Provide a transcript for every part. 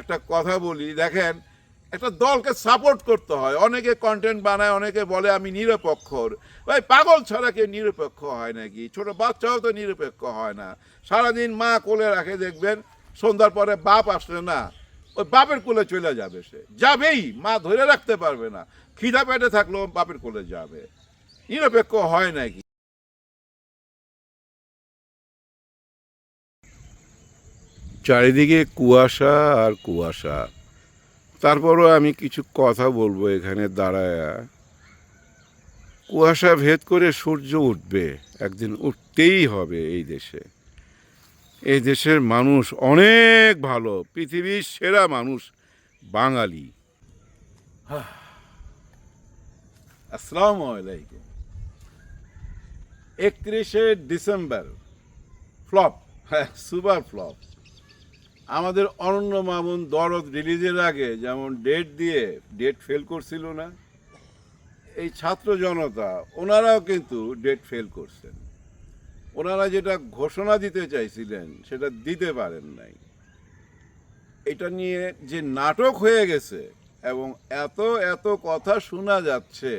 একটা কথা বলি, দেখেন, একটা দলকে সাপোর্ট করতে হয়। অনেকে কন্টেন্ট বানায়, অনেকে বলে, আমি নিরপেক্ষর ভাই, পাগল ছাড়া কেউ নিরপেক্ষ হয় নাকি? ছোট বাচ্চাও তো নিরপেক্ষ হয় না। সারাদিন মা কোলে রাখে, দেখবেন, সন্ধ্যার পরে বাপ আসলে না, ওই বাপের কোলে চলে যাবে সে। যাবেই, মা ধরে রাখতে পারবে না। খিদা পেটে থাকলেও বাপের কোলে যাবে। নিরপেক্ষ হয় নাকি? চারিদিকে কুয়াশা আর কুয়াশা। তারপরও আমি কিছু কথা বলব এখানে দাঁড়ায়। কুয়াশা ভেদ করে সূর্য উঠবে, একদিন উঠতেই হবে এই দেশে। এই দেশের মানুষ অনেক ভালো, পৃথিবীর সেরা মানুষ বাঙালি। আসসালামু আলাইকুম। একত্রিশে ডিসেম্বর, ফ্লপ হ্যাঁ সুপার ফ্লপ। আমাদের অনন্য মামুন দরদ রিলিজের আগে যেমন ডেট দিয়ে ডেট ফেল করছিল না, এই ছাত্র জনতা, ওনারাও কিন্তু ডেট ফেল করছেন। ওনারা যেটা ঘোষণা দিতে চাইছিলেন, সেটা দিতে পারেন নাই। এটা নিয়ে যে নাটক হয়ে গেছে এবং এত এত কথা শোনা যাচ্ছে,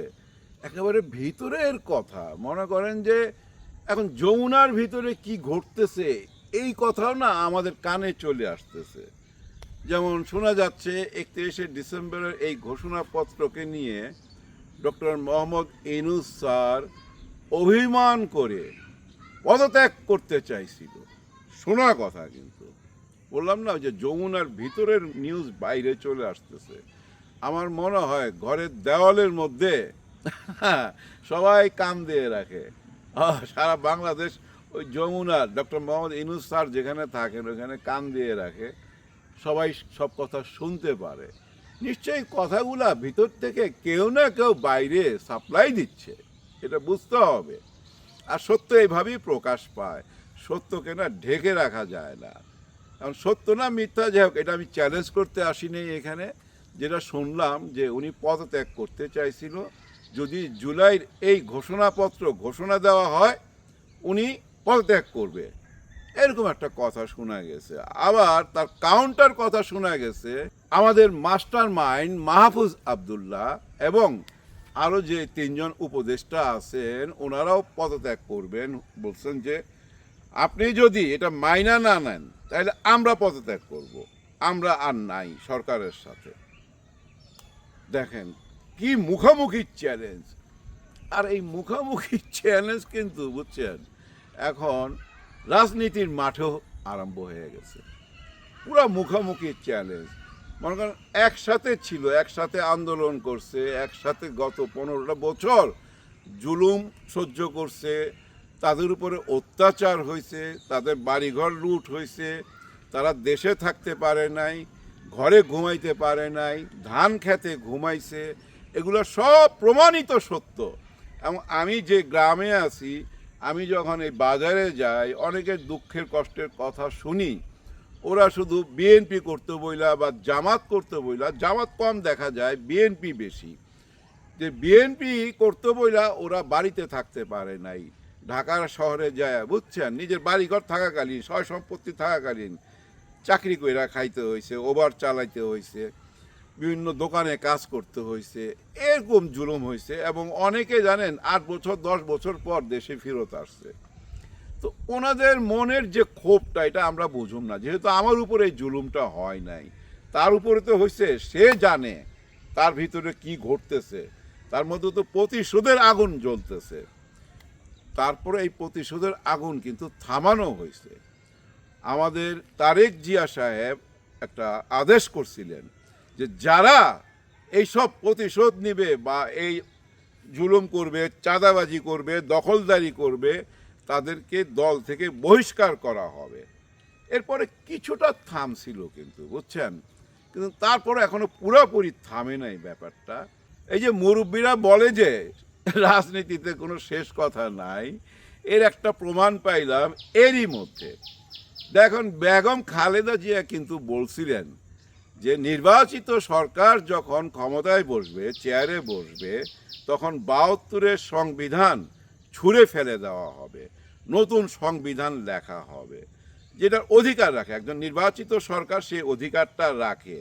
একেবারে ভিতরের কথা। মনে করেন যে এখন যমুনার ভিতরে কি ঘটতেছে এই কথাও না আমাদের কানে চলে আসতেছে। যেমন শোনা যাচ্ছে, একত্রিশে ডিসেম্বরের এই ঘোষণাপত্রকে নিয়ে ডক্টর মোহাম্মদ ইনুস স্যার অভিমান করে পদত্যাগ করতে চাইছিল। শোনা কথা কিন্তু। বললাম না যে যমুনার ভিতরের নিউজ বাইরে চলে আসতেছে। আমার মনে হয় ঘরের দেওয়ালের মধ্যে সবাই কান দিয়ে রাখে। সারা বাংলাদেশ ওই যমুনার ডক্টর মোহাম্মদ ইনুস স্যার যেখানে থাকেন, ওখানে কান দিয়ে রাখে, সবাই সব কথা শুনতে পারে। নিশ্চয়ই কথাগুলা ভিতর থেকে কেউ না কেউ বাইরে সাপ্লাই দিচ্ছে, এটা বুঝতে হবে। আর সত্য এইভাবেই প্রকাশ পায় সত্যকে না ঢেকে রাখা যায় না। কারণ সত্য না মিথ্যা, যাই হোক, এটা আমি চ্যালেঞ্জ করতে আসিনি এখানে। যেটা শুনলাম যে উনি পদত্যাগ করতে চাইছিল, যদি জুলাইয়ের এই ঘোষণাপত্র ঘোষণা দেওয়া হয়, উনি পদত্যাগ করবে। এরকম একটা কথা শোনা গেছে। আবার তার কাউন্টার কথা শোনা গেছে। আমাদের মাস্টার মাইন্ড মাহফুজ আবদুল্লাহ এবং আরও যে তিনজন উপদেষ্টা আছেন, ওনারাও পদত্যাগ করবেন। বলছেন যে, আপনি যদি এটা মাইনা না নেন, তাহলে আমরা পদত্যাগ করব। আমরা আর নাই সরকারের সাথে। দেখেন, কি মুখোমুখি চ্যালেঞ্জ আর এই মুখোমুখি চ্যালেঞ্জ কিন্তু, বুঝছেন এখন রাজনীতির মাঠেও আরম্ভ হয়ে গেছে। পুরো মুখোমুখি চ্যালেঞ্জ মনে করেন, একসাথে ছিল, একসাথে আন্দোলন করছে, একসাথে গত পনেরোটা বছর জুলুম সহ্য করছে, তাদের উপরে অত্যাচার হয়েছে, তাদের বাড়িঘর লুট হয়েছে, তারা দেশে থাকতে পারে নাই, ঘরে ঘুমাইতে পারে নাই, ধান খেতে ঘুমাইছে, এগুলো সব প্রমাণিত সত্য। এবং আমি যে গ্রামে আছি আমি যখন এই বাজারে যাই অনেকের দুঃখের কষ্টের কথা শুনি। ওরা শুধু বিএনপি করতে বইলা বা জামাত করতে বইলা, জামাত কম দেখা যায়, বিএনপি বেশি। যে বিএনপি করতে বইলা ওরা বাড়িতে থাকতে পারে নাই। ঢাকার শহরে যায়, বুঝছেন? নিজের বাড়িঘর থাকাকালীন সয় সম্পত্তি থাকাকালীন চাকরি কইরা খাইতে হয়েছে ওভার চালাইতে হয়েছে বিভিন্ন দোকানে কাজ করতে হয়েছে এরকম জুলুম হয়েছে এবং অনেকে জানেন আট বছর, দশ বছর পর দেশে ফেরত আসছে। তো ওনাদের মনের যে ক্ষোভটা, এটা আমরা বুঝুম না। যেহেতু আমার উপরে এই জুলুমটা হয় নাই, তার উপরে তো হয়েছে সে জানে তার ভিতরে কি ঘটতেছে। তার মধ্যে তো প্রতিশোধের আগুন জ্বলতেছে। তারপরে এই প্রতিশোধের আগুন কিন্তু থামানো হয়েছে আমাদের তারেক জিয়া সাহেব একটা আদেশ করছিলেন যে যারা এইসব প্রতিশোধ নেবে বা এই জুলুম করবে, চাঁদাবাজি করবে, দখলদারি করবে, তাদেরকে দল থেকে বহিষ্কার করা হবে। এরপরে কিছুটা থামছিল কিন্তু, বুঝছেন? কিন্তু তারপরে এখনও পুরোপুরি থামে নাই ব্যাপারটা। এই যে মুরব্বীরা বলে যে রাজনীতিতে কোনো শেষ কথা নাই, এর একটা প্রমাণ পাইলাম এরই মধ্যে। দেখুন, বেগম খালেদা জিয়া কিন্তু বলছিলেন যে নির্বাচিত সরকার যখন ক্ষমতায় বসবে চেয়ারে বসবে, তখন বাহাত্তরের সংবিধান ছুঁড়ে ফেলে দেওয়া হবে, নতুন সংবিধান লেখা হবে যেটার অধিকার রাখে। একজন নির্বাচিত সরকার সেই অধিকারটা রাখে।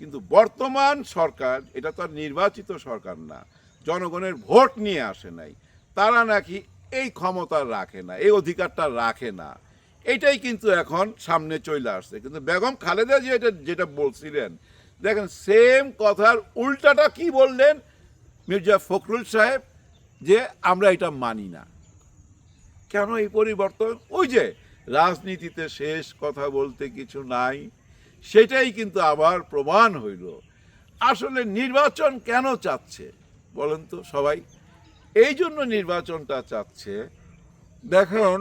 কিন্তু বর্তমান সরকার, এটা তো নির্বাচিত সরকার না, জনগণের ভোট নিয়ে আসে নাই। তারা নাকি এই ক্ষমতা রাখে না, এই অধিকারটা রাখে না। এটাই কিন্তু এখন সামনে চলে আসছে। কিন্তু বেগম খালেদা যে এটা যেটা বলছিলেন, দেখেন সেম কথার উল্টাটা কি বললেন মির্জা ফখরুল সাহেব? যে আমরা এটা মানি না। কেন এই পরিবর্তন? ওই যে রাজনীতিতে শেষ কথা বলতে কিছু নাই, সেটাই কিন্তু আবার প্রমাণ হইল। আসলে নির্বাচন কেন চাচ্ছে? বলেন তো সবাই। এই জন্য নির্বাচনটা চাচ্ছে। দেখুন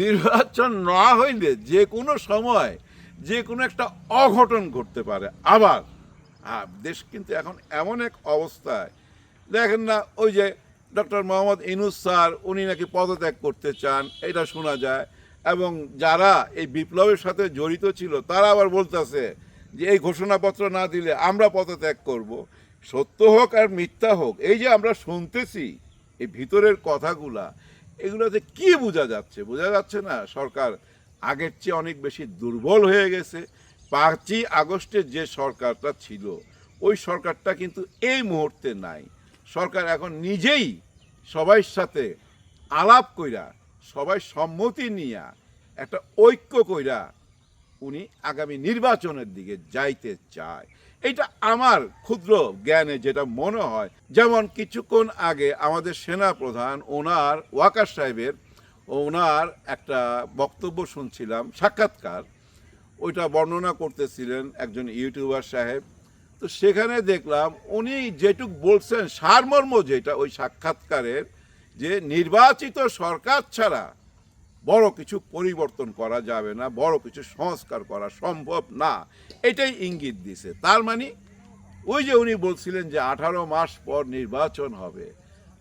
নির্বাচন না হইলে যে কোনো সময় যে কোনো একটা অঘটন ঘটতে পারে। আবার হ্যাঁ দেশ কিন্তু এখন এমন এক অবস্থায়। দেখেন না, ওই যে ডক্টর মোহাম্মদ ইনুস স্যার, উনি নাকি পদত্যাগ করতে চান, এটা শোনা যায়। এবং যারা এই বিপ্লবের সাথে জড়িত ছিল, তারা আবার বলতেছে যে এই ঘোষণাপত্র না দিলে আমরা পদত্যাগ করব। সত্য হোক আর মিথ্যা হোক, এই যে আমরা শুনতেছি এই ভিতরের কথাগুলা এগুলোতে কি বোঝা যাচ্ছে? বোঝা যাচ্ছে না, সরকার আগের চেয়ে অনেক বেশি দুর্বল হয়ে গেছে। পাঁচই আগস্টের যে সরকারটা ছিল, ওই সরকারটা কিন্তু এই মুহূর্তে নাই। সরকার এখন নিজেই সবার সাথে আলাপ কইরা, সবাই সম্মতি নিয়া একটা ঐক্য কইরা উনি আগামী নির্বাচনের দিকে যাইতে চায়। এটা আমার ক্ষুদ্র জ্ঞানে যেটা মনে হয়। যেমন কিছুক্ষণ আগে আমাদের সেনা প্রধান ওনার, ওয়াকার সাহেবের, ওনার একটা বক্তব্য শুনছিলাম, সাক্ষাৎকার। ওইটা বর্ণনা করতেছিলেন একজন ইউটিউবার সাহেব। তো সেখানে দেখলাম উনি যেটুক বলছেন, সারমর্ম যেটা ওই সাক্ষাৎকারের যে নির্বাচিত সরকার ছাড়া বড় কিছু পরিবর্তন করা যাবে না, বড় কিছু সংস্কার করা সম্ভব না। এটাই ইঙ্গিত দিছে। তার মানে ওই যে উনি বলছিলেন যে আঠারো মাস পর নির্বাচন হবে,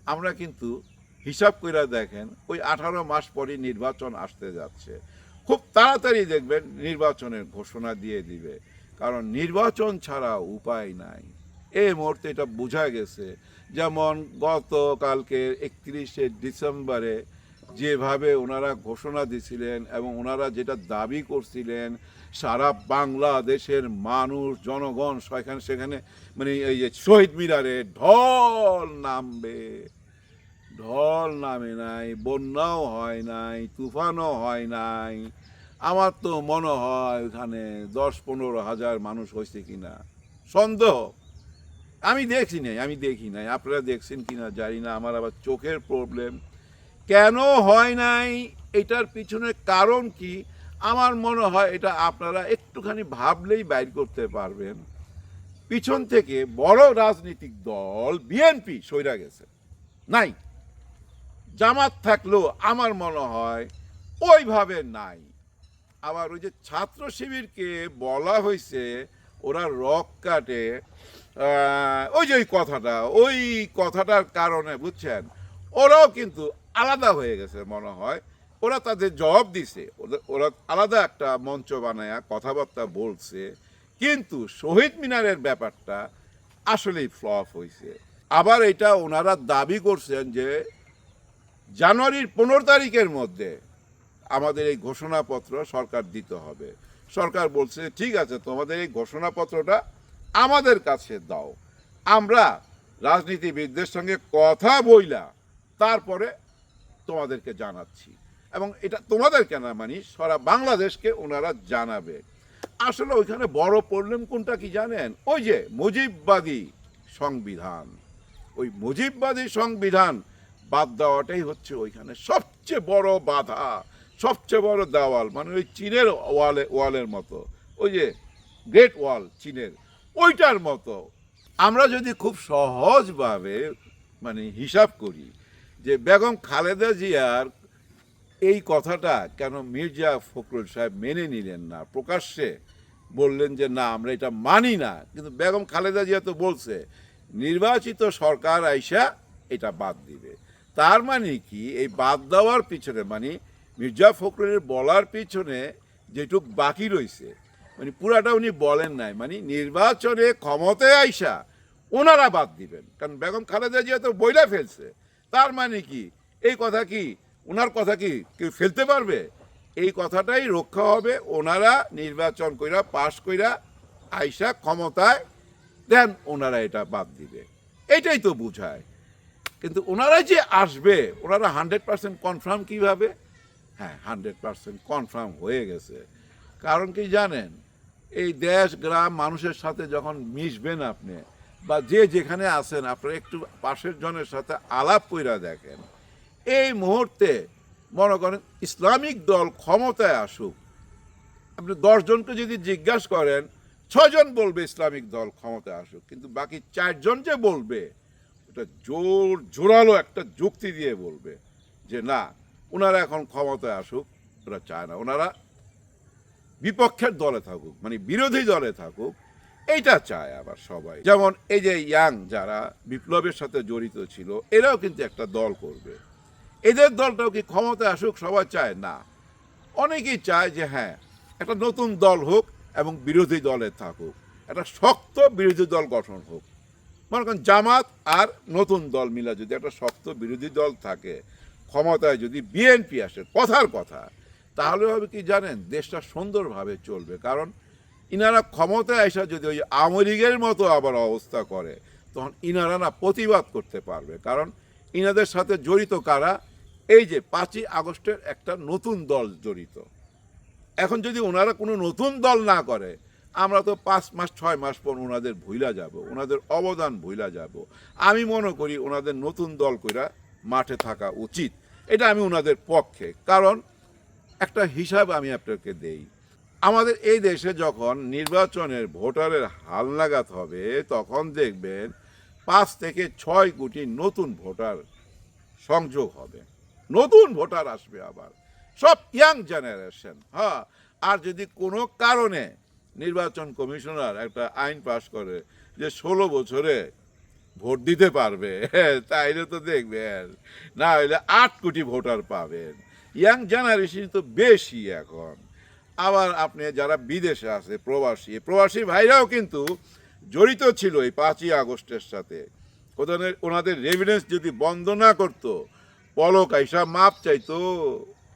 আমরা কিন্তু হিসাব করে দেখেন, ওই আঠারো মাস পরই নির্বাচন আসতে যাচ্ছে। খুব তাড়াতাড়ি দেখবেন, নির্বাচনের ঘোষণা দিয়ে দিবে। কারণ নির্বাচন ছাড়া উপায় নাই। এই মুহূর্তে এটা বোঝা গেছে। যেমন গতকালকে একত্রিশে ডিসেম্বরে যেভাবে ওনারা ঘোষণা দিছিলেন এবং ওনারা যেটা দাবি করছিলেন, সারা বাংলাদেশের মানুষ, জনগণ সেখানে সেখানে মানে এই যে শহীদ মিনারে ঢল নামবে। ঢল নামে নাই, বন্যাও হয় নাই, তুফানও হয় নাই। আমার তো মনে হয় ওখানে দশ পনেরো হাজার মানুষ হয়েছে কিনা। সন্দেহ। আমি দেখছি নাই, আমি দেখি নাই। আপনারা দেখছেন কিনা জানি না। আমার আবার চোখের প্রবলেম কেন হয় নাই? এটার পিছনে কারণ কি? আমার মনে হয় এটা আপনারা একটুখানি ভাবলেই বাইর করতে পারবেন। পিছন থেকে বড় রাজনৈতিক দল, বিএনপি সইরা গেছে। নাই। জামাত থাকলেও আমার মনে হয় ওইভাবে নাই। আবার ওই যে ছাত্র শিবিরকে বলা হয়েছে, ওরা রক কাটে। ওই যে ওই কথাটা, ওই কথাটার কারণে বুঝছেন? ওরাও কিন্তু আলাদা হয়ে গেছে মনে হয়। ওরা তাদের জবাব দিছে। ওরা আলাদা একটা মঞ্চ বানায়া কথাবার্তা বলছে। কিন্তু শহীদ মিনারের ব্যাপারটা আসলেই ফ্লপ হয়েছে আবার এটা ওনারা দাবি করছেন যে জানুয়ারির পনেরো তারিখের মধ্যে আমাদের এই ঘোষণাপত্র সরকার দিতে হবে। সরকার বলছে, ঠিক আছে, তোমাদের এই ঘোষণাপত্রটা আমাদের কাছে দাও। আমরা রাজনীতিবিদদের সঙ্গে কথা বইলা তারপরে তোমাদেরকে জানাচ্ছি। এবং এটা তোমাদের কেন মানি? সারা বাংলাদেশকে ওনারা জানাবে। আসলে ওইখানে বড় প্রবলেম কোনটা কি জানেন? ওই যে মুজিববাদী সংবিধান। ওই মুজিববাদী সংবিধান বাদ দেওয়াটাই হচ্ছে ওইখানে সবচেয়ে বড় বাধা, সবচেয়ে বড় দেওয়াল। মানে ওই চীনের ওয়ালে, ওয়ালের মতো। ওই যে গ্রেট ওয়াল চীনের। ওইটার মতো। আমরা যদি খুব সহজভাবে মানে হিসাব করি যে বেগম খালেদা জিয়ার এই কথাটা কেন মির্জা ফখরুল সাহেব মেনে নিলেন না? প্রকাশ্যে বললেন যে, না, আমরা এটা মানি না। কিন্তু বেগম খালেদা জিয়া তো বলছে, নির্বাচিত সরকার আইসা এটা বাদ দিবে। তার মানে কি? এই বাদ দেওয়ার পিছনে মানে মির্জা ফখরুলের বলার পিছনে যেটুক বাকি রয়েছে মানে পুরাটা উনি বলেন নাই মানে নির্বাচনে ক্ষমতায় আইসা ওনারা বাদ দিবেন। কারণ বেগম খালেদা জিয়া তো বইলা ফেলছে। তার মানে কি? এই কথা কি? ওনার কথা কি? কেউ ফেলতে পারবে? এই কথাটাই রক্ষা হবে ওনারা নির্বাচন কইরা, পাশ কইরা আইসা ক্ষমতায়, দেন ওনারা এটা বাদ দিবে। এটাই তো বুঝায়। কিন্তু ওনারা যে আসবে, ওনারা হান্ড্রেড পার্সেন্ট কনফার্ম কীভাবে? হ্যাঁ হান্ড্রেড পার্সেন্ট কনফার্ম হয়ে গেছে। কারণ কি জানেন? এই দেশ, গ্রাম, মানুষের সাথে যখন মিশবেন আপনি বা যে যেখানে আছেন, আপনারা একটু পাশের জনের সাথে আলাপ কইরা দেখেন। এই মুহূর্তে মনে করেন ইসলামিক দল ক্ষমতায় আসুক, আপনি দশজনকে যদি জিজ্ঞাসা করেন ছজন বলবে ইসলামিক দল ক্ষমতায় আসুক, কিন্তু বাকি চারজন যে বলবে এটা জোর জোরালো একটা যুক্তি দিয়ে বলবে যে না, ওনারা এখন ক্ষমতায় আসুক, ওরা চায় না। ওনারা বিপক্ষের দলে থাকুক মানে বিরোধী দলে থাকুক এইটা চায় আবার সবাই। যেমন এই যে ইয়াং যারা বিপ্লবের সাথে জড়িত ছিল, এরাও কিন্তু একটা দল করবে। এদের দলটাও কি ক্ষমতায় আসুক, সবাই চায়? না। অনেকেই চায় যে হ্যাঁ একটা নতুন দল হোক এবং বিরোধী দলে থাকুক। একটা শক্ত বিরোধী দল গঠন হোক। মনে করেন জামাত আর নতুন দল মিলা যদি একটা শক্ত বিরোধী দল থাকে, ক্ষমতায় যদি বিএনপি আসে, কথার কথা, তাহলে হবে কি জানেন, দেশটা সুন্দরভাবে চলবে। কারণ ইনারা ক্ষমতায় আসা যদি ওই আওয়ামী লীগের মতো আবার অবস্থা করে, তখন ইনারা না প্রতিবাদ করতে পারবে। কারণ ইনাদের সাথে জড়িত কারা? এই যে পাঁচই আগস্টের একটা নতুন দল জড়িত। এখন যদি ওনারা কোনো নতুন দল না করে, আমরা তো পাঁচ মাস, ছয় মাস পর ওনাদের ভুইলা যাব, ওনাদের অবদান ভুইলা যাব। আমি মনে করি ওনাদের নতুন দল কইরা মাঠে থাকা উচিত। এটা আমি ওনাদের পক্ষে। কারণ একটা হিসাব আমি আপনাকে দেই। আমাদের এই দেশে যখন নির্বাচনের ভোটারের হালনাগাদ হবে, তখন দেখবেন পাঁচ থেকে ছয় কোটি নতুন ভোটার সংযোগ হবে। নতুন ভোটার আসবে আবার। সব ইয়াং জেনারেশন হ্যাঁ। আর যদি কোনো কারণে নির্বাচন কমিশনার একটা আইন পাশ করে যে ষোলো বছরে ভোট দিতে পারবে, তাইলে তো দেখবেন, না হলে আট কোটি ভোটার পাবেন। ইয়াং জেনারেশন তো বেশি এখন। আবার আপনি যারা বিদেশে আছে, প্রবাসী প্রবাসী ভাইরাও কিন্তু জড়িত ছিল এই পাঁচই আগস্টের সাথে। ওদের ওনাদের রেভিডেন্স যদি বন্ধ না করতো, পলক আইসা মাপ চাইতো,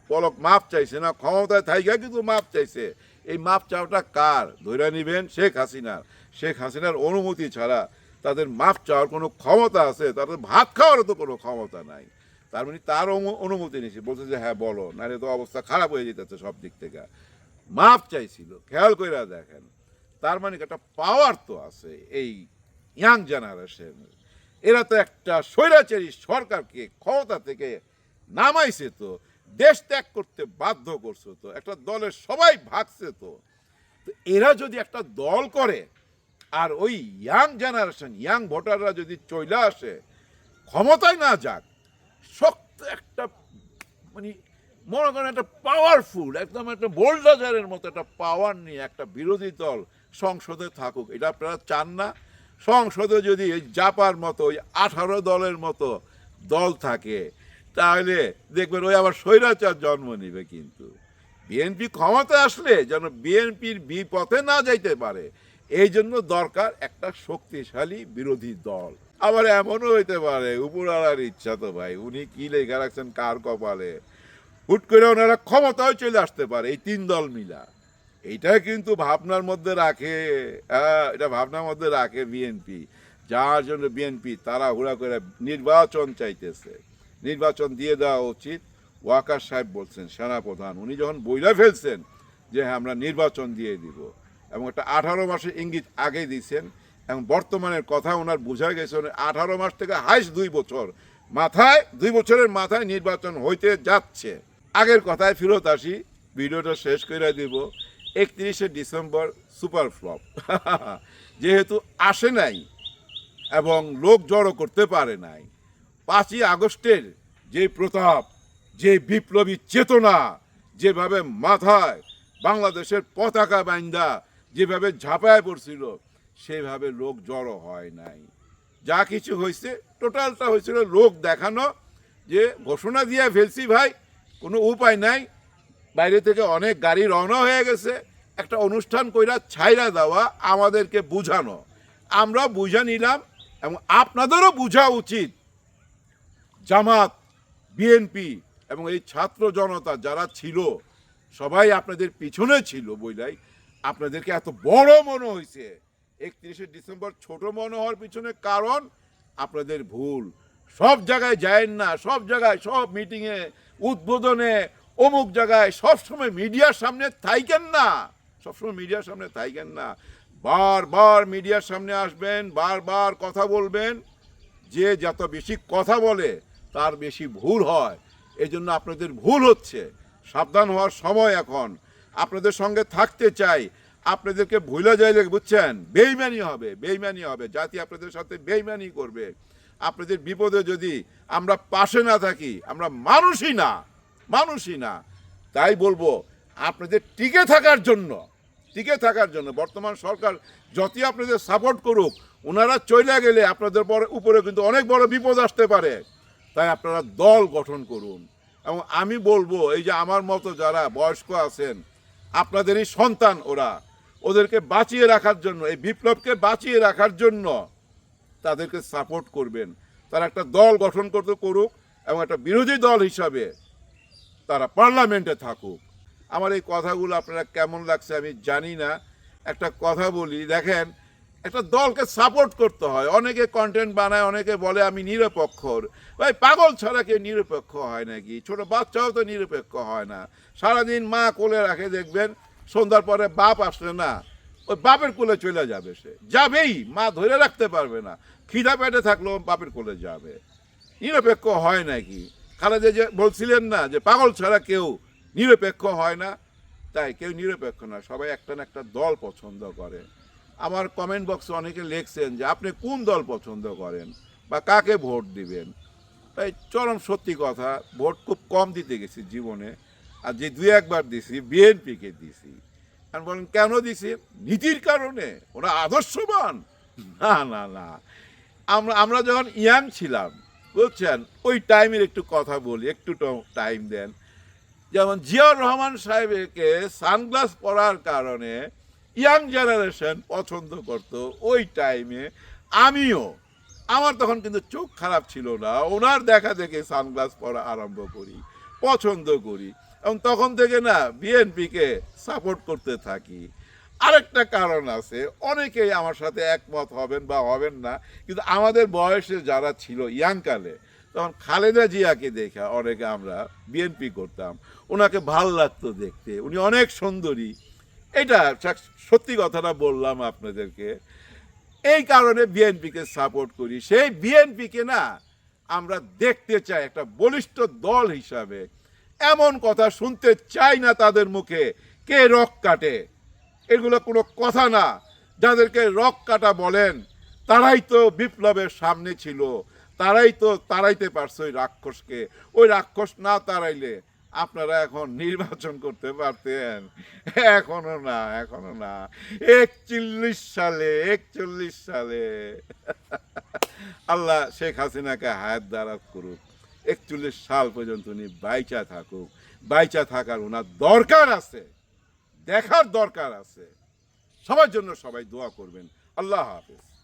পলক মাপ চাইছে না, ক্ষমতায় থাইকা কিন্তু মাপ চাইছে। এই মাপ চাওয়াটা কার? ধরে নিবেন শেখ হাসিনার। শেখ হাসিনার অনুমতি ছাড়া তাদের মাপ চাওয়ার কোনো ক্ষমতা আছে? তাদের ভাত খাওয়ারও তো কোনো ক্ষমতা নাই। তার মানে তার অনুমতি নিয়েছে। বলছে যে হ্যাঁ বলো। নাহলে তো অবস্থা খারাপ হয়ে যেতেছে সব দিক থেকে। মাপ চাইছিল, খেয়াল করে দেখেন। তার মানে একটা পাওয়ার তো আছে এই ইয়াং জেনারেশন এরা। তো একটা স্বৈরাচারী সরকারকে ক্ষমতা থেকে নামাইছে তো, দেশ ত্যাগ করতে বাধ্য করছে তো, একটা দলের সবাই ভাগছে তো। তো এরা যদি একটা দল করে, আর ওই ইয়াং জেনারেশন ইয়াং ভোটাররা যদি চলে আসে, ক্ষমতায় না যাক, শক্ত একটা মানে মনে করেন একটা পাওয়ারফুল একদম একটা বোল্ডাজারের মতো একটা পাওয়ার নিয়ে একটা বিরোধী দল সংসদে থাকুক। এটা আপনারা চান না। সংসদে যদি এই জাপার মতো, ওই আঠারো দলের মতো দল থাকে, তাহলে দেখবেন ওই আবার স্বৈরাচার জন্ম নেবে কিন্তু। বিএনপি ক্ষমতা আসলে যেন বিএনপির বিপথে না যাইতে পারে, এই জন্য দরকার একটা শক্তিশালী বিরোধী দল। আবার এমনও হইতে পারে উপরালার ইচ্ছা তো ভাই, উনি কি লেখা রাখছেন, কার কপালে? হুট করে ওনারা ক্ষমতাও চলে আসতে পারে, এই তিন দল মিলা। এইটা কিন্তু ভাবনার মধ্যে রাখে হ্যাঁ এটা ভাবনার মধ্যে রাখে বিএনপি যার জন্য বিএনপি তারা হুড়া করে নির্বাচন চাইতেছে। নির্বাচন দিয়ে দেওয়া উচিত। ওয়াকার সাহেব বলছেন, সেনাপ্রধান, উনি যখন বইলা ফেলছেন যে হ্যাঁ আমরা নির্বাচন দিয়ে দিব, এবং একটা আঠারো মাসের ইঙ্গিত আগে দিয়েছেন, এবং বর্তমানের কথা ওনার বোঝা গেছে আঠারো মাস থেকে হাইস দুই বছর মাথায়, দুই বছরের মাথায় নির্বাচন হইতে যাচ্ছে। আগের কথায় ফেরত আসি, ভিডিওটা শেষ করে দিব, একত্রিশে ডিসেম্বর সুপার ফ্লপ। যেহেতু আসে নাই এবং লোক জড়ো করতে পারে নাই, পাঁচই আগস্টের যে প্রতাপ, যে বিপ্লবী চেতনা, যেভাবে মাথায় বাংলাদেশের পতাকা বাইন্দা, যেভাবে ঝাঁপায় পড়ছিল, সেভাবে লোক জড়ো হয় নাই। যা কিছু হয়েছে টোটালটা হয়েছিল লোক দেখানো, যে ঘোষণা দিয়ে ফেলছি ভাই কোনো উপায় নাই। বাইরে থেকে অনেক গাড়ি রওনা হয়ে গেছে। একটা অনুষ্ঠান কইরা ছাইরা দেওয়া আমাদেরকে বুঝানো। আমরা বুঝা নিলাম এবং আপনাদেরও বোঝা উচিত। জামাত, বিএনপি এবং এই ছাত্র জনতা যারা ছিল, সবাই আপনাদের পিছনে ছিল বইলাই। আপনাদেরকে এত বড় মনে হয়েছে একত্রিশে ডিসেম্বর ছোট মনে হওয়ার পিছনে কারণ আপনাদের ভুল। সব জায়গায় যায়েন না, সব জায়গায় সব মিটিংয়ে উদ্বোধনে অমুক জায়গায় সবসময় মিডিয়ার সামনে থাইকেন না। সবসময় মিডিয়ার সামনে থাইকেন না। বারবার মিডিয়ার সামনে আসবেন, বারবার কথা বলবেন। যে যত বেশি কথা বলে, তার বেশি ভুল হয়। এই জন্য আপনাদের ভুল হচ্ছে। সাবধান হওয়ার সময় এখন। আপনাদের সঙ্গে থাকতে চাই। আপনাদেরকে ভুলে যাইলে বুঝছেন? বেইমানি হবে বেইমানি হবে। জাতি আপনাদের সাথে বেইমানি করবে। আপনাদের বিপদে যদি আমরা পাশে না থাকি, আমরা মানুষই না মানুষই না। তাই বলব, আপনাদের টিকে থাকার জন্য, টিকে থাকার জন্য, বর্তমান সরকার যতই আপনাদের সাপোর্ট করুক, ওনারা চলে গেলে আপনাদের পরে উপরে কিন্তু অনেক বড় বিপদ আসতে পারে। তাই আপনারা দল গঠন করুন। এবং আমি বলব, এই যে আমার মতো যারা বয়স্ক আছেন, আপনাদেরই সন্তান ওরা, ওদেরকে বাঁচিয়ে রাখার জন্য, এই বিপ্লবকে বাঁচিয়ে রাখার জন্য তাদেরকে সাপোর্ট করবেন। তারা একটা দল গঠন করতে করুক এবং একটা বিরোধী দল হিসাবে তারা পার্লামেন্টে থাকুক। আমার এই কথাগুলো আপনারা কেমন লাগছে আমি জানি না। একটা কথা বলি, দেখেন, একটা দলকে সাপোর্ট করতে হয়। অনেকে কন্টেন্ট বানায়, অনেকে বলে আমি নিরপেক্ষ। ভাই, পাগল ছাড়া কেউ নিরপেক্ষ হয় নাকি? ছোট বাচ্চাও তো নিরপেক্ষ হয় না। সারাদিন মা কোলে রাখে, দেখবেন, সন্ধ্যার পরে বাপ আসলে না, ওই বাপের কোলে চলে যাবে সে। যাবেই, মা ধরে রাখতে পারবে না। খিদা পেটে থাকল বাপের কোলে যাবে। নিরপেক্ষ হয় নাকি? খালেদা যে বলছিলেন না যে পাগল ছাড়া কেউ নিরপেক্ষ হয় না। তাই কেউ নিরপেক্ষ না, সবাই একটা না একটা দল পছন্দ করে। আমার কমেন্ট বক্সে অনেকে লিখছেন যে আপনি কোন দল পছন্দ করেন বা কাকে ভোট দিবেন? তাই চরম সত্যি কথা, ভোট খুব কম দিতে গেছি জীবনে। আর যে দুই একবার দিছি, বিএনপিকে দিছি। আর বলেন, কেন দিছি? নীতির কারণে? ওরা আদর্শবান? না না না। আমরা আমরা যখন ইয়াং ছিলাম, বুঝছেন? ওই টাইমের একটু কথা বলি, একটু টাইম দেন। যেমন জিয়াউর রহমান সাহেবকে সানগ্লাস পরার কারণে ইয়াং জেনারেশন পছন্দ করত, ওই টাইমে আমিও। আমার তখন কিন্তু চোখ খারাপ ছিল না, ওনার দেখা দেখে সানগ্লাস পরা আরম্ভ করি, পছন্দ করি। এবং তখন থেকে না বিএনপিকে সাপোর্ট করতে থাকি। আরেকটা কারণ আছে, অনেকেই আমার সাথে একমত হবেন বা হবেন না, কিন্তু আমাদের বয়সে যারা ছিল ইয়াংকালে তখন খালেদা জিয়াকে দেখে অনেকে আমরা বিএনপি করতাম, ওনাকে ভালো লাগতো দেখতে, উনি অনেক সুন্দরী। এটা সত্যি কথাটা বললাম আপনাদেরকে, এই কারণে বিএনপিকে সাপোর্ট করি। সেই বিএনপিকে না আমরা দেখতে চাই একটা বলিষ্ঠ দল হিসাবে। এমন কথা শুনতে চাই না তাদের মুখে, কে রক কাটে? এগুলো কোনো কথা না। যাদেরকে রক কাটা বলেন, তারাই তো বিপ্লবের সামনে ছিল। তারাই তো তাড়াইতে পারছে ওই রাক্ষসকে। ওই রাক্ষস না তাড়াইলে আপনারা এখন নির্বাচন করতে পারতেন। এখনও না এখনও না। একচল্লিশ সালে একচল্লিশ সালে। আল্লাহ শেখ হাসিনাকে হায়াত দ্বারা করুক। একচল্লিশ সাল পর্যন্ত উনি বাইচা থাকুক। বাইচা থাকার ওনার দরকার আছে। দেখার দরকার আছে। সবার জন্য সবাই দোয়া করবেন। আল্লাহ হাফেজ।